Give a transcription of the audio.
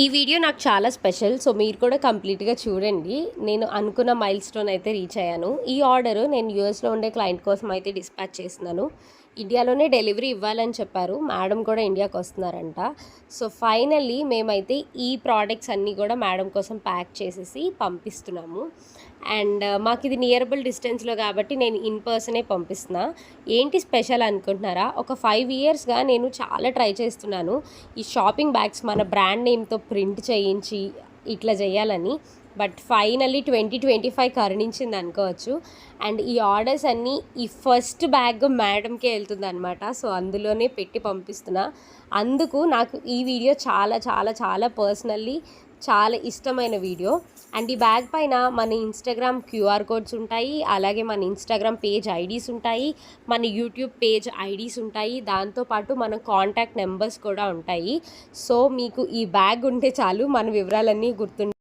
ఈ వీడియో నాకు చాలా స్పెషల్ సో మీరు కూడా కంప్లీట్గా చూడండి. నేను అనుకున్న మైల్ స్టోన్ అయితే రీచ్ అయ్యాను. ఈ ఆర్డర్ నేను యూఎస్లో ఉండే క్లయింట్ కోసం అయితే డిస్పాచ్ చేస్తున్నాను. ఇండియాలోనే డెలివరీ ఇవ్వాలని చెప్పారు. మేడం కూడా ఇండియాకి వస్తున్నారంట. సో ఫైనల్లీ మేమైతే ఈ ప్రోడక్ట్స్ అన్నీ కూడా మేడం కోసం ప్యాక్ చేసేసి పంపిస్తున్నాము. అండ్ మాకు ఇది నియరబుల్ డిస్టెన్స్లో కాబట్టి నేను ఇన్ పర్సనే పంపిస్తున్నా. ఏంటి స్పెషల్ అనుకుంటున్నారా? ఒక ఫైవ్ ఇయర్స్గా నేను చాలా ట్రై చేస్తున్నాను. ఈ షాపింగ్ బ్యాగ్స్ మన బ్రాండ్ నేమ్తో ప్రింట్ చేయించి ఇట్లా చేయాలని. But finally twenty twenty five కరుణించింది అనుకోవచ్చు. అండ్ ఈ ఆర్డర్స్ అన్నీ ఈ ఫస్ట్ బ్యాగ్ మేడంకే వెళ్తుంది అనమాట సో అందులోనే పెట్టి పంపిస్తున్నా. అందుకు నాకు ఈ వీడియో చాలా చాలా చాలా పర్సనల్లీ చాలా ఇష్టమైన వీడియో. అండ్ ఈ బ్యాగ్ పైన మన ఇన్స్టాగ్రామ్ క్యూఆర్ కోడ్స్ ఉంటాయి. అలాగే మన ఇన్స్టాగ్రామ్ పేజ్ ఐడీస్ ఉంటాయి. మన యూట్యూబ్ పేజ్ ఐడీస్ ఉంటాయి. దాంతోపాటు మన కాంటాక్ట్ నెంబర్స్ కూడా ఉంటాయి. సో మీకు ఈ బ్యాగ్ ఉంటే చాలు. మన వివరాలన్నీ గుర్తుంటాయి